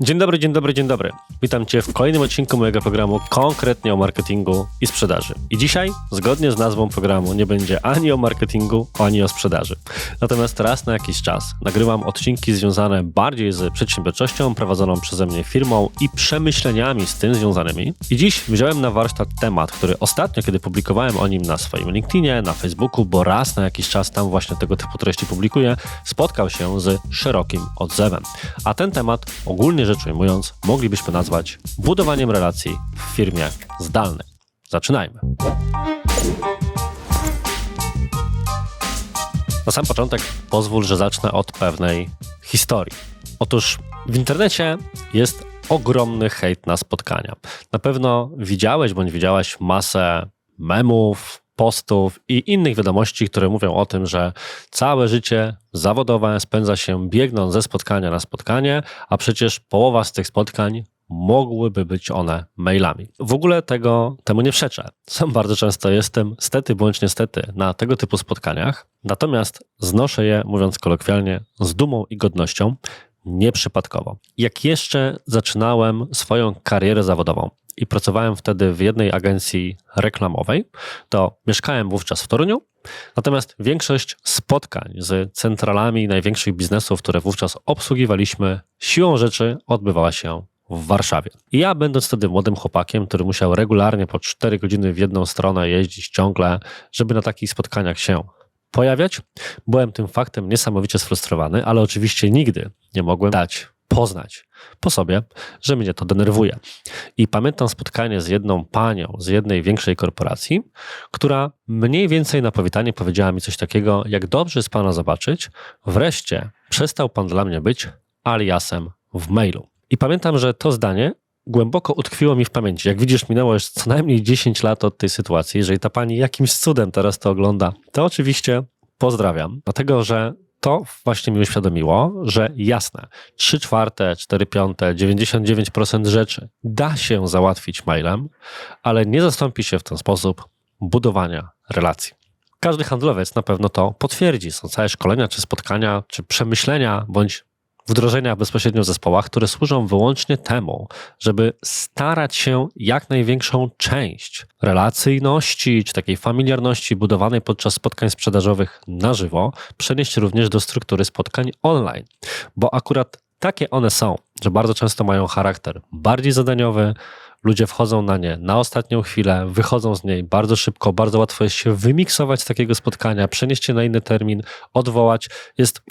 Dzień dobry, dzień dobry, dzień dobry. Witam Cię w kolejnym odcinku mojego programu konkretnie o marketingu i sprzedaży. I dzisiaj, zgodnie z nazwą programu, nie będzie ani o marketingu, ani o sprzedaży. Natomiast raz na jakiś czas nagrywam odcinki związane bardziej z przedsiębiorczością prowadzoną przeze mnie firmą i przemyśleniami z tym związanymi. I dziś wziąłem na warsztat temat, który ostatnio, kiedy publikowałem o nim na swoim LinkedInie, na Facebooku, bo raz na jakiś czas tam właśnie tego typu treści publikuję, spotkał się z szerokim odzewem. A ten temat ogólnie rzecz ujmując, moglibyśmy nazwać budowaniem relacji w firmie zdalnej. Zaczynajmy. Na sam początek pozwól, że zacznę od pewnej historii. Otóż w internecie jest ogromny hejt na spotkania. Na pewno widziałeś bądź widziałaś masę memów, postów i innych wiadomości, które mówią o tym, że całe życie zawodowe spędza się biegnąc ze spotkania na spotkanie, a przecież połowa z tych spotkań mogłyby być one mailami. W ogóle tego temu nie przeczę. Sam bardzo często jestem, stety bądź niestety, na tego typu spotkaniach, natomiast znoszę je, mówiąc kolokwialnie, z dumą i godnością, nieprzypadkowo. Jak jeszcze zaczynałem swoją karierę zawodową, i pracowałem wtedy w jednej agencji reklamowej, to mieszkałem wówczas w Toruniu, natomiast większość spotkań z centralami największych biznesów, które wówczas obsługiwaliśmy, siłą rzeczy odbywała się w Warszawie. I ja, będąc wtedy młodym chłopakiem, który musiał regularnie po 4 godziny w jedną stronę jeździć ciągle, żeby na takich spotkaniach się pojawiać, byłem tym faktem niesamowicie sfrustrowany, ale oczywiście nigdy nie mogłem dać poznać po sobie, że mnie to denerwuje. I pamiętam spotkanie z jedną panią z jednej większej korporacji, która mniej więcej na powitanie powiedziała mi coś takiego, jak dobrze jest pana zobaczyć, wreszcie przestał pan dla mnie być aliasem w mailu. I pamiętam, że to zdanie głęboko utkwiło mi w pamięci. Jak widzisz, minęło już co najmniej 10 lat od tej sytuacji. Jeżeli ta pani jakimś cudem teraz to ogląda, to oczywiście pozdrawiam, dlatego że to właśnie mi uświadomiło, że jasne, 3 czwarte, 4 piąte, 99% rzeczy da się załatwić mailem, ale nie zastąpi się w ten sposób budowania relacji. Każdy handlowiec na pewno to potwierdzi. Są całe szkolenia, czy spotkania, czy przemyślenia, bądź wdrożenia bezpośrednio w zespołach, które służą wyłącznie temu, żeby starać się jak największą część relacyjności czy takiej familiarności budowanej podczas spotkań sprzedażowych na żywo przenieść również do struktury spotkań online. Bo akurat takie one są, że bardzo często mają charakter bardziej zadaniowy, ludzie wchodzą na nie na ostatnią chwilę, wychodzą z niej bardzo szybko, bardzo łatwo jest się wymiksować z takiego spotkania, przenieść się na inny termin, odwołać. Jest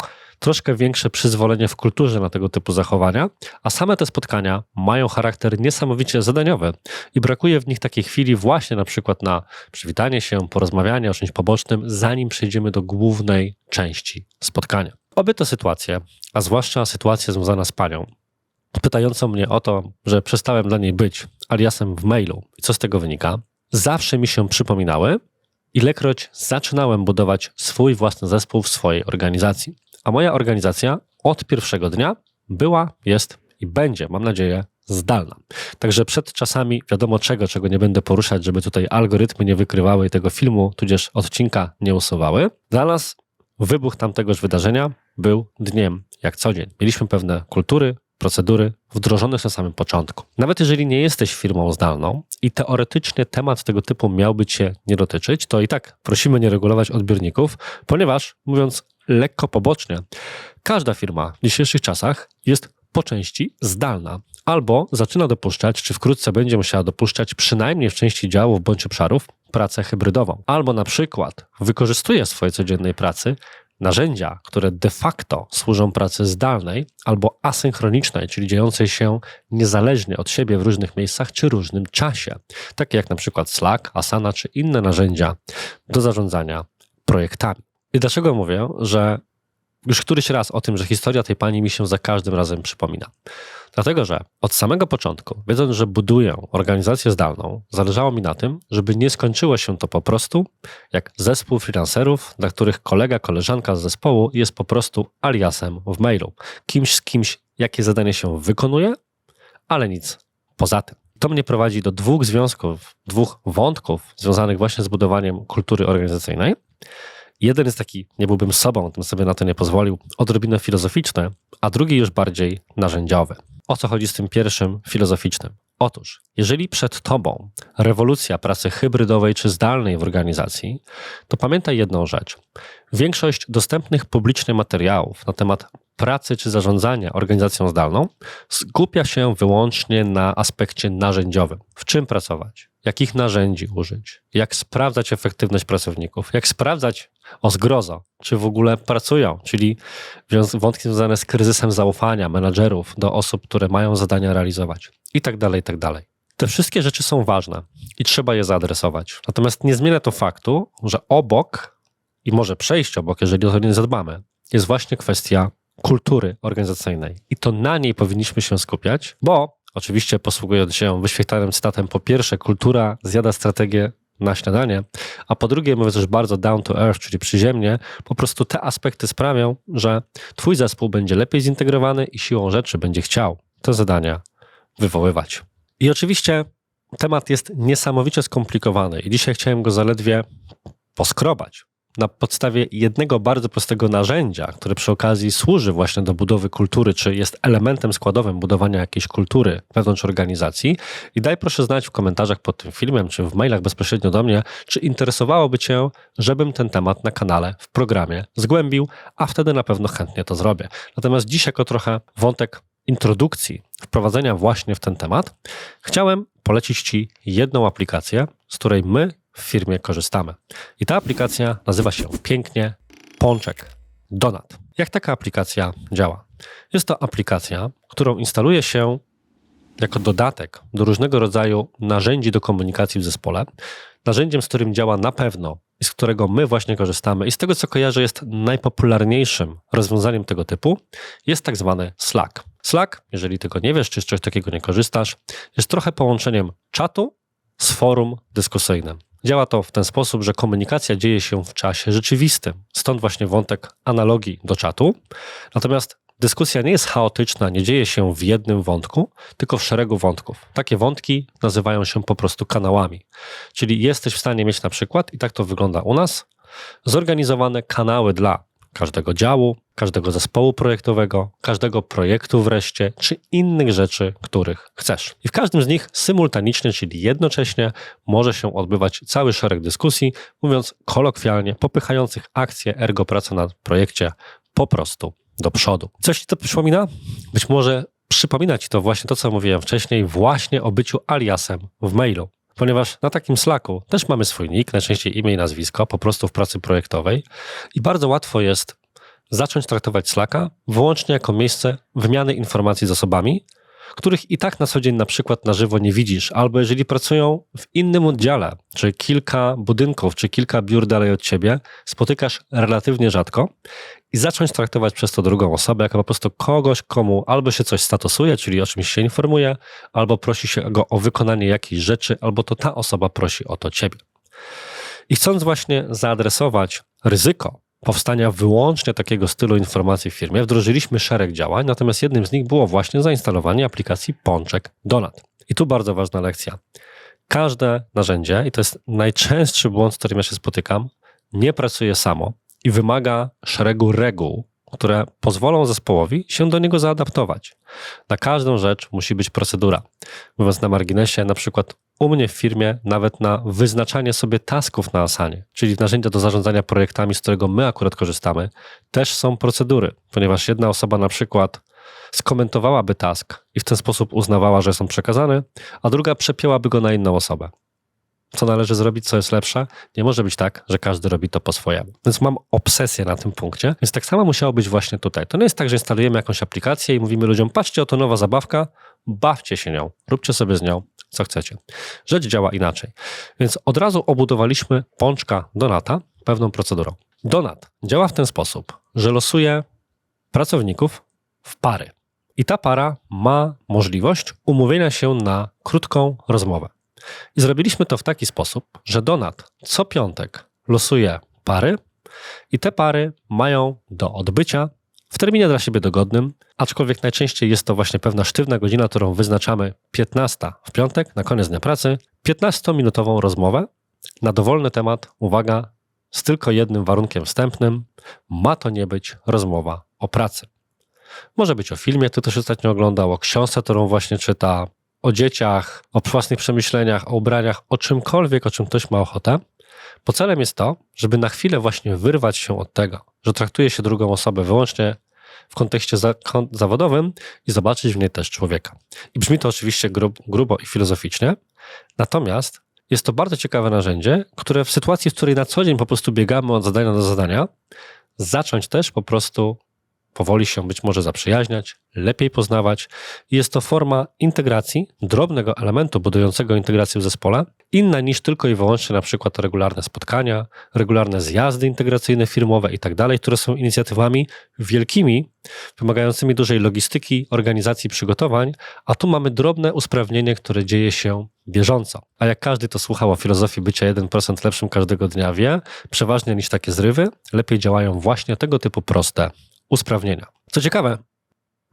troszkę większe przyzwolenie w kulturze na tego typu zachowania, a same te spotkania mają charakter niesamowicie zadaniowy i brakuje w nich takiej chwili właśnie na przykład na przywitanie się, porozmawianie o czymś pobocznym, zanim przejdziemy do głównej części spotkania. Obie te sytuacje, a zwłaszcza sytuacja związana z panią, pytającą mnie o to, że przestałem dla niej być aliasem w mailu i co z tego wynika, zawsze mi się przypominały, ilekroć zaczynałem budować swój własny zespół w swojej organizacji. A moja organizacja od pierwszego dnia była, jest i będzie, mam nadzieję, zdalna. Także przed czasami wiadomo czego, czego nie będę poruszać, żeby tutaj algorytmy nie wykrywały tego filmu, tudzież odcinka nie usuwały. Dla nas wybuch tamtegoż wydarzenia był dniem jak co dzień. Mieliśmy pewne kultury, procedury wdrożone na samym początku. Nawet jeżeli nie jesteś firmą zdalną i teoretycznie temat tego typu miałby Cię nie dotyczyć, to i tak prosimy nie regulować odbiorników, ponieważ, mówiąc lekko pobocznie, każda firma w dzisiejszych czasach jest po części zdalna, albo zaczyna dopuszczać, czy wkrótce będzie musiała dopuszczać przynajmniej w części działów bądź obszarów pracę hybrydową, albo na przykład wykorzystuje w swojej codziennej pracy narzędzia, które de facto służą pracy zdalnej albo asynchronicznej, czyli dziejącej się niezależnie od siebie w różnych miejscach czy różnym czasie, takie jak na przykład Slack, Asana czy inne narzędzia do zarządzania projektami. I dlaczego mówię, że już któryś raz o tym, że historia tej pani mi się za każdym razem przypomina? Dlatego, że od samego początku, wiedząc, że buduję organizację zdalną, zależało mi na tym, żeby nie skończyło się to po prostu jak zespół freelancerów, dla których kolega, koleżanka z zespołu jest po prostu aliasem w mailu. Kimś z kimś, jakie zadanie się wykonuje, ale nic poza tym. To mnie prowadzi do dwóch związków, dwóch wątków związanych właśnie z budowaniem kultury organizacyjnej. Jeden jest taki, nie byłbym sobą, tym sobie na to nie pozwolił, odrobinę filozoficzny, a drugi już bardziej narzędziowy. O co chodzi z tym pierwszym filozoficznym? Otóż, jeżeli przed tobą rewolucja pracy hybrydowej czy zdalnej w organizacji, to pamiętaj jedną rzecz. Większość dostępnych publicznie materiałów na temat pracy czy zarządzania organizacją zdalną skupia się wyłącznie na aspekcie narzędziowym. W czym pracować? Jakich narzędzi użyć? Jak sprawdzać efektywność pracowników? Jak sprawdzać o zgrozo, czy w ogóle pracują? Czyli wątki związane z kryzysem zaufania menadżerów do osób, które mają zadania realizować i tak dalej, i tak dalej. Te wszystkie rzeczy są ważne i trzeba je zaadresować. Natomiast nie zmienia to faktu, że obok i może przejść obok, jeżeli o to nie zadbamy, jest właśnie kwestia kultury organizacyjnej. I to na niej powinniśmy się skupiać, bo oczywiście posługując się wyświetlanym cytatem, po pierwsze, kultura zjada strategię na śniadanie, a po drugie, mówiąc już bardzo down to earth, czyli przyziemnie, po prostu te aspekty sprawią, że twój zespół będzie lepiej zintegrowany i siłą rzeczy będzie chciał te zadania wywoływać. I oczywiście temat jest niesamowicie skomplikowany i dzisiaj chciałem go zaledwie poskrobać, na podstawie jednego bardzo prostego narzędzia, które przy okazji służy właśnie do budowy kultury, czy jest elementem składowym budowania jakiejś kultury wewnątrz organizacji. I daj proszę znać w komentarzach pod tym filmem, czy w mailach bezpośrednio do mnie, czy interesowałoby Cię, żebym ten temat na kanale, w programie zgłębił, a wtedy na pewno chętnie to zrobię. Natomiast dziś jako trochę wątek introdukcji, wprowadzenia właśnie w ten temat, chciałem polecić Ci jedną aplikację, z której my w firmie korzystamy. I ta aplikacja nazywa się pięknie Pączek Donat. Jak taka aplikacja działa? Jest to aplikacja, którą instaluje się jako dodatek do różnego rodzaju narzędzi do komunikacji w zespole. Narzędziem, z którym działa na pewno i z którego my właśnie korzystamy i z tego co kojarzę jest najpopularniejszym rozwiązaniem tego typu, jest tak zwany Slack. Slack, jeżeli tego nie wiesz, czy z czegoś takiego nie korzystasz, jest trochę połączeniem czatu z forum dyskusyjnym. Działa to w ten sposób, że komunikacja dzieje się w czasie rzeczywistym. Stąd właśnie wątek analogii do czatu. Natomiast dyskusja nie jest chaotyczna, nie dzieje się w jednym wątku, tylko w szeregu wątków. Takie wątki nazywają się po prostu kanałami. Czyli jesteś w stanie mieć na przykład, i tak to wygląda u nas, zorganizowane kanały dla każdego działu, każdego zespołu projektowego, każdego projektu wreszcie, czy innych rzeczy, których chcesz. I w każdym z nich symultanicznie, czyli jednocześnie, może się odbywać cały szereg dyskusji, mówiąc kolokwialnie, popychających akcję ergo praca na projekcie po prostu do przodu. Coś ci to przypomina? Być może przypomina ci to właśnie to, co mówiłem wcześniej, właśnie o byciu aliasem w mailu ponieważ na takim Slacku też mamy swój nick, najczęściej imię i nazwisko, po prostu w pracy projektowej i bardzo łatwo jest zacząć traktować Slacka wyłącznie jako miejsce wymiany informacji z osobami, których i tak na co dzień na przykład na żywo nie widzisz, albo jeżeli pracują w innym oddziale, czy kilka budynków, czy kilka biur dalej od ciebie, spotykasz relatywnie rzadko i zacząć traktować przez to drugą osobę jako po prostu kogoś, komu albo się coś statusuje, czyli o czymś się informuje, albo prosi się go o wykonanie jakiejś rzeczy, albo to ta osoba prosi o to ciebie. I chcąc właśnie zaadresować ryzyko powstania wyłącznie takiego stylu informacji w firmie, wdrożyliśmy szereg działań, natomiast jednym z nich było właśnie zainstalowanie aplikacji Pączek Donat. I tu bardzo ważna lekcja. Każde narzędzie, i to jest najczęstszy błąd, z którym ja się spotykam, nie pracuje samo i wymaga szeregu reguł, które pozwolą zespołowi się do niego zaadaptować. Na każdą rzecz musi być procedura. Mówiąc na marginesie, na przykład u mnie w firmie nawet na wyznaczanie sobie tasków na Asanie, czyli narzędzia do zarządzania projektami, z którego my akurat korzystamy, też są procedury, ponieważ jedna osoba na przykład skomentowałaby task i w ten sposób uznawała, że są przekazane, a druga przepięłaby go na inną osobę co należy zrobić, co jest lepsze. Nie może być tak, że każdy robi to po swojemu. Więc mam obsesję na tym punkcie, więc tak samo musiało być właśnie tutaj. To nie jest tak, że instalujemy jakąś aplikację i mówimy ludziom, patrzcie, oto nowa zabawka, bawcie się nią, róbcie sobie z nią, co chcecie. Rzecz działa inaczej. Więc od razu obudowaliśmy pączka Donata pewną procedurą. Donat działa w ten sposób, że losuje pracowników w pary. I ta para ma możliwość umówienia się na krótką rozmowę. I zrobiliśmy to w taki sposób, że Donat co piątek losuje pary i te pary mają do odbycia w terminie dla siebie dogodnym, aczkolwiek najczęściej jest to właśnie pewna sztywna godzina, którą wyznaczamy 15 w piątek, na koniec dnia pracy, 15-minutową rozmowę na dowolny temat, uwaga, z tylko jednym warunkiem wstępnym: ma to nie być rozmowa o pracy. Może być o filmie, który też ostatnio oglądał, o książce, którą właśnie czyta, o dzieciach, o własnych przemyśleniach, o ubraniach, o czymkolwiek, o czym ktoś ma ochotę. Bo celem jest to, żeby na chwilę właśnie wyrwać się od tego, że traktuje się drugą osobę wyłącznie w kontekście za, zawodowym i zobaczyć w niej też człowieka. I brzmi to oczywiście grub, grubo i filozoficznie, natomiast jest to bardzo ciekawe narzędzie, które w sytuacji, w której na co dzień po prostu biegamy od zadania do zadania, zacząć też po prostu powoli się być może zaprzyjaźniać, lepiej poznawać. Jest to forma integracji, drobnego elementu budującego integrację w zespole, inna niż tylko i wyłącznie na przykład regularne spotkania, regularne zjazdy integracyjne firmowe i tak które są inicjatywami wielkimi, wymagającymi dużej logistyki, organizacji, przygotowań, a tu mamy drobne usprawnienie, które dzieje się bieżąco. A jak każdy to słuchał o filozofii bycia 1% lepszym każdego dnia wie, przeważnie niż takie zrywy, lepiej działają właśnie tego typu proste usprawnienia. Co ciekawe,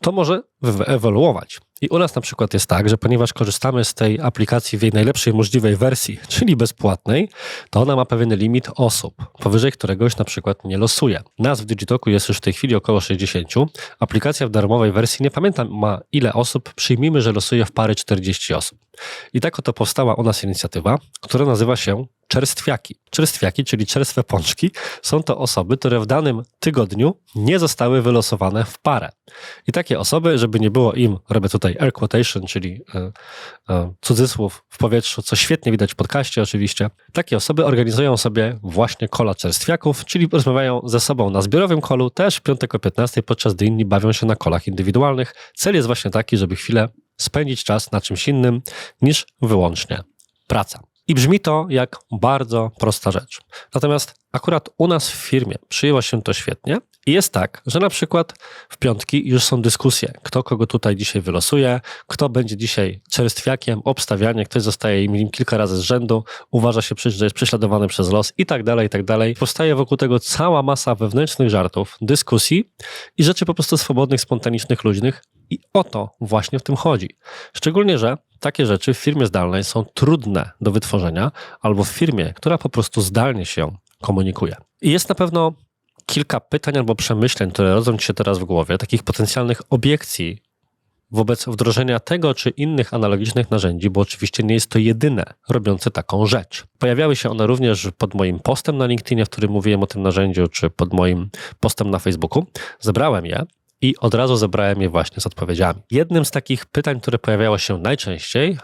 to może wyewoluować. I u nas na przykład jest tak, że ponieważ korzystamy z tej aplikacji w jej najlepszej możliwej wersji, czyli bezpłatnej, to ona ma pewien limit osób, powyżej któregoś na przykład nie losuje. Nas w Digitoku jest już w tej chwili około 60. Aplikacja w darmowej wersji, nie pamiętam ma ile osób, przyjmijmy, że losuje w pary 40 osób. I tak oto powstała u nas inicjatywa, która nazywa się czerstwiaki. Czerstwiaki, czyli czerstwe pączki, są to osoby, które w danym tygodniu nie zostały wylosowane w parę. I takie osoby, żeby nie było im, robię tutaj air quotation, czyli e, e, cudzysłów w powietrzu, co świetnie widać w podcaście oczywiście, takie osoby organizują sobie właśnie kola czerstwiaków, czyli rozmawiają ze sobą na zbiorowym kolu, też w piątek o 15, podczas gdy inni bawią się na kolach indywidualnych. Cel jest właśnie taki, żeby chwilę spędzić czas na czymś innym niż wyłącznie praca. I brzmi to jak bardzo prosta rzecz. Natomiast akurat u nas w firmie przyjęło się to świetnie i jest tak, że na przykład w piątki już są dyskusje, kto kogo tutaj dzisiaj wylosuje, kto będzie dzisiaj czerstwiakiem, obstawianie, ktoś zostaje im kilka razy z rzędu, uważa się, że jest prześladowany przez los i tak dalej, i tak dalej. Powstaje wokół tego cała masa wewnętrznych żartów, dyskusji i rzeczy po prostu swobodnych, spontanicznych, luźnych, i o to właśnie w tym chodzi. Szczególnie, że takie rzeczy w firmie zdalnej są trudne do wytworzenia, albo w firmie, która po prostu zdalnie się komunikuje. I jest na pewno kilka pytań albo przemyśleń, które rodzą ci się teraz w głowie, takich potencjalnych obiekcji wobec wdrożenia tego czy innych analogicznych narzędzi, bo oczywiście nie jest to jedyne robiące taką rzecz. Pojawiały się one również pod moim postem na LinkedInie, w którym mówiłem o tym narzędziu, czy pod moim postem na Facebooku. Zebrałem je i od razu zebrałem je właśnie z odpowiedziami. Jednym z takich pytań, które pojawiało się najczęściej,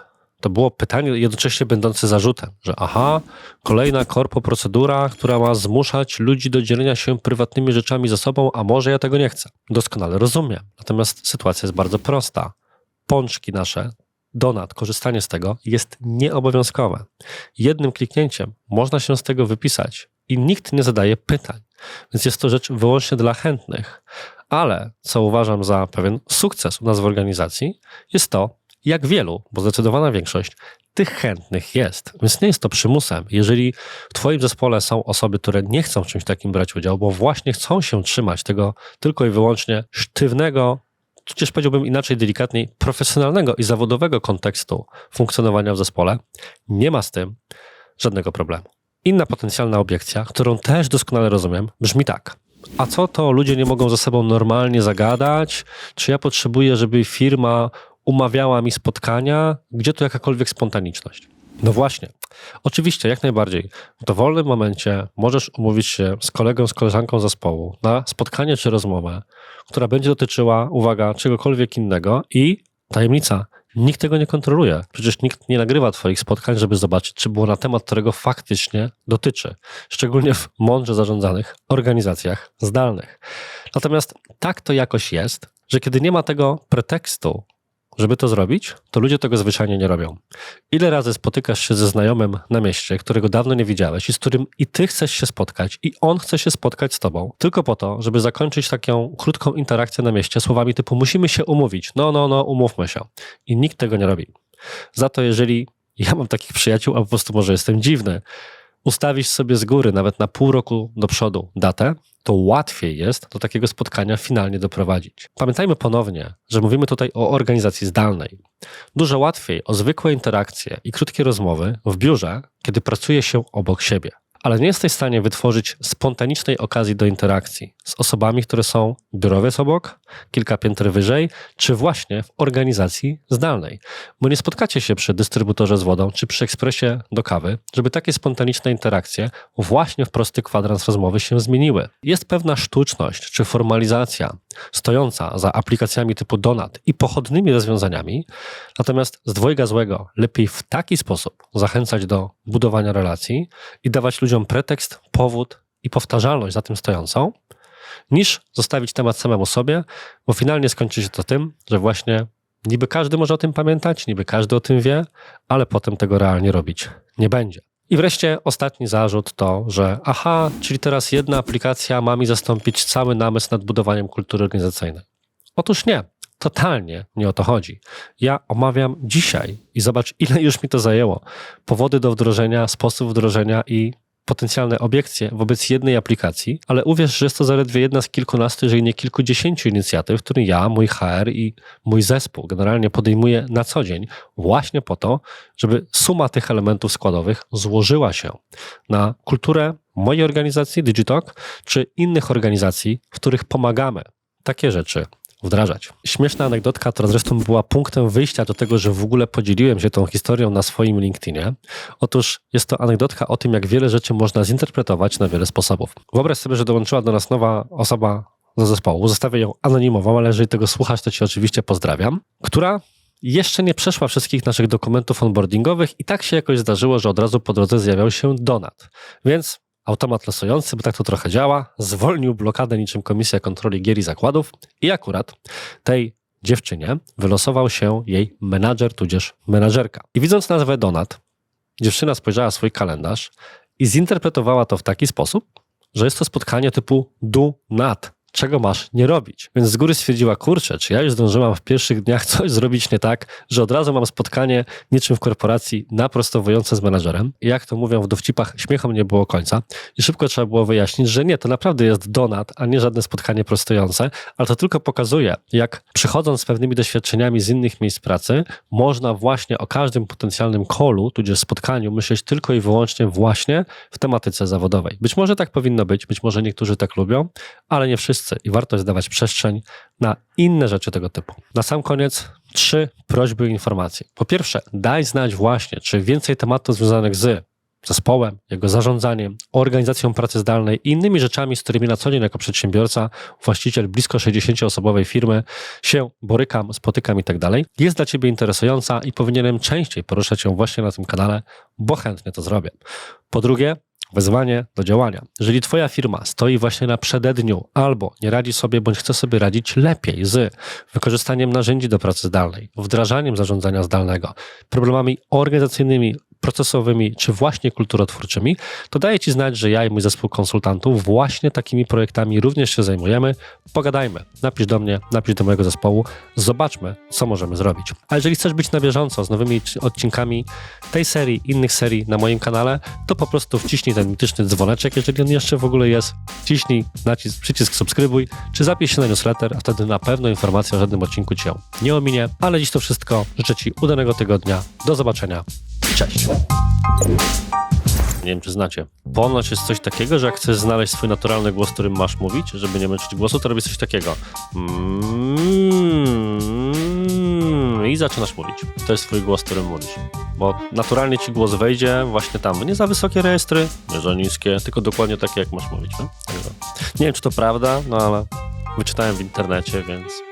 to było pytanie jednocześnie będące zarzutem, że aha, kolejna korpo procedura, która ma zmuszać ludzi do dzielenia się prywatnymi rzeczami ze sobą, a może ja tego nie chcę. Doskonale rozumiem. Natomiast sytuacja jest bardzo prosta. Pączki nasze, donat, korzystanie z tego jest nieobowiązkowe. Jednym kliknięciem można się z tego wypisać i nikt nie zadaje pytań. Więc jest to rzecz wyłącznie dla chętnych. Ale co uważam za pewien sukces u nas w organizacji, jest to, jak wielu, bo zdecydowana większość tych chętnych jest. Więc nie jest to przymusem. Jeżeli w Twoim zespole są osoby, które nie chcą w czymś takim brać udziału, bo właśnie chcą się trzymać tego tylko i wyłącznie sztywnego, tudzież powiedziałbym inaczej, delikatniej, profesjonalnego i zawodowego kontekstu funkcjonowania w zespole, nie ma z tym żadnego problemu. Inna potencjalna obiekcja, którą też doskonale rozumiem, brzmi tak. A co to ludzie nie mogą ze sobą normalnie zagadać? Czy ja potrzebuję, żeby firma umawiała mi spotkania? Gdzie tu jakakolwiek spontaniczność? No właśnie. Oczywiście, jak najbardziej. W dowolnym momencie możesz umówić się z kolegą, z koleżanką zespołu na spotkanie czy rozmowę, która będzie dotyczyła, uwaga, czegokolwiek innego i tajemnica, Nikt tego nie kontroluje. Przecież nikt nie nagrywa Twoich spotkań, żeby zobaczyć, czy było na temat, którego faktycznie dotyczy. Szczególnie w mądrze zarządzanych organizacjach zdalnych. Natomiast tak to jakoś jest, że kiedy nie ma tego pretekstu, żeby to zrobić, to ludzie tego zwyczajnie nie robią. Ile razy spotykasz się ze znajomym na mieście, którego dawno nie widziałeś i z którym i ty chcesz się spotkać, i on chce się spotkać z tobą, tylko po to, żeby zakończyć taką krótką interakcję na mieście słowami typu musimy się umówić, no, no, no, umówmy się. I nikt tego nie robi. Za to, jeżeli ja mam takich przyjaciół, a po prostu może jestem dziwny, ustawić sobie z góry, nawet na pół roku do przodu datę, to łatwiej jest do takiego spotkania finalnie doprowadzić. Pamiętajmy ponownie, że mówimy tutaj o organizacji zdalnej. Dużo łatwiej o zwykłe interakcje i krótkie rozmowy w biurze, kiedy pracuje się obok siebie. Ale nie jesteś w stanie wytworzyć spontanicznej okazji do interakcji z osobami, które są biurowiec obok, kilka pięter wyżej, czy właśnie w organizacji zdalnej. Bo nie spotkacie się przy dystrybutorze z wodą, czy przy ekspresie do kawy, żeby takie spontaniczne interakcje właśnie w prosty kwadrans rozmowy się zmieniły. Jest pewna sztuczność, czy formalizacja stojąca za aplikacjami typu Donat i pochodnymi rozwiązaniami, natomiast z dwojga złego lepiej w taki sposób zachęcać do budowania relacji i dawać ludziom pretekst, powód i powtarzalność za tym stojącą, niż zostawić temat samemu sobie, bo finalnie skończy się to tym, że właśnie niby każdy może o tym pamiętać, niby każdy o tym wie, ale potem tego realnie robić nie będzie. I wreszcie ostatni zarzut to, że aha, czyli teraz jedna aplikacja ma mi zastąpić cały namysł nad budowaniem kultury organizacyjnej. Otóż nie, totalnie nie o to chodzi. Ja omawiam dzisiaj i zobacz, ile już mi to zajęło. Powody do wdrożenia, sposób wdrożenia i potencjalne obiekcje wobec jednej aplikacji, ale uwierz, że jest to zaledwie jedna z kilkunastu, jeżeli nie kilkudziesięciu inicjatyw, które ja, mój HR i mój zespół generalnie podejmuje na co dzień, właśnie po to, żeby suma tych elementów składowych złożyła się na kulturę mojej organizacji Digitalk, czy innych organizacji, w których pomagamy. Takie rzeczy wdrażać. Śmieszna anegdotka, która zresztą była punktem wyjścia do tego, że w ogóle podzieliłem się tą historią na swoim LinkedInie. Otóż jest to anegdotka o tym, jak wiele rzeczy można zinterpretować na wiele sposobów. Wyobraź sobie, że dołączyła do nas nowa osoba do zespołu. Zostawię ją anonimową, ale jeżeli tego słuchasz, to cię oczywiście pozdrawiam. Która jeszcze nie przeszła wszystkich naszych dokumentów onboardingowych i tak się jakoś zdarzyło, że od razu po drodze zjawiał się donat. Więc automat losujący, bo tak to trochę działa, zwolnił blokadę niczym Komisja Kontroli Gier i Zakładów i akurat tej dziewczynie wylosował się jej menadżer tudzież menadżerka. I widząc nazwę Donat, dziewczyna spojrzała swój kalendarz i zinterpretowała to w taki sposób, że jest to spotkanie typu do not, czego masz nie robić. Więc z góry stwierdziła, kurczę, czy ja już zdążyłam w pierwszych dniach coś zrobić nie tak, że od razu mam spotkanie niczym w korporacji naprostowujące z menadżerem. I jak to mówią w dowcipach, śmiechom nie było końca. I szybko trzeba było wyjaśnić, że nie, to naprawdę jest donat, a nie żadne spotkanie prostujące, ale to tylko pokazuje, jak przychodząc z pewnymi doświadczeniami z innych miejsc pracy, można właśnie o każdym potencjalnym kolu, tudzież spotkaniu, myśleć tylko i wyłącznie właśnie w tematyce zawodowej. Być może tak powinno być, być może niektórzy tak lubią, ale nie wszyscy i warto jest dawać przestrzeń na inne rzeczy tego typu. Na sam koniec trzy prośby i informacje. Po pierwsze, daj znać właśnie, czy więcej tematów związanych z zespołem, jego zarządzaniem, organizacją pracy zdalnej i innymi rzeczami, z którymi na co dzień jako przedsiębiorca, właściciel blisko 60-osobowej firmy się borykam, spotykam i tak dalej, jest dla Ciebie interesująca i powinienem częściej poruszać ją właśnie na tym kanale, bo chętnie to zrobię. Po drugie, Wezwanie do działania. Jeżeli Twoja firma stoi właśnie na przededniu albo nie radzi sobie, bądź chce sobie radzić lepiej z wykorzystaniem narzędzi do pracy zdalnej, wdrażaniem zarządzania zdalnego, problemami organizacyjnymi, procesowymi czy właśnie kulturotwórczymi, to daję Ci znać, że ja i mój zespół konsultantów właśnie takimi projektami również się zajmujemy. Pogadajmy, napisz do mnie, napisz do mojego zespołu, zobaczmy, co możemy zrobić. A jeżeli chcesz być na bieżąco z nowymi odcinkami tej serii, innych serii na moim kanale, to po prostu wciśnij ten mityczny dzwoneczek, jeżeli on jeszcze w ogóle jest. Wciśnij nacisk, przycisk subskrybuj, czy zapisz się na newsletter, a wtedy na pewno informacja o żadnym odcinku Cię nie ominie. Ale dziś to wszystko. Życzę Ci udanego tygodnia. Do zobaczenia. Cześć. Nie wiem, czy znacie. Ponoć jest coś takiego, że jak chcesz znaleźć swój naturalny głos, którym masz mówić, żeby nie męczyć głosu, to robisz coś takiego. Mm, I zaczynasz mówić. To jest twój głos, którym mówisz. Bo naturalnie ci głos wejdzie właśnie tam. Nie za wysokie rejestry, nie za niskie, tylko dokładnie takie, jak masz mówić. No? Nie wiem, czy to prawda, no ale wyczytałem w internecie, więc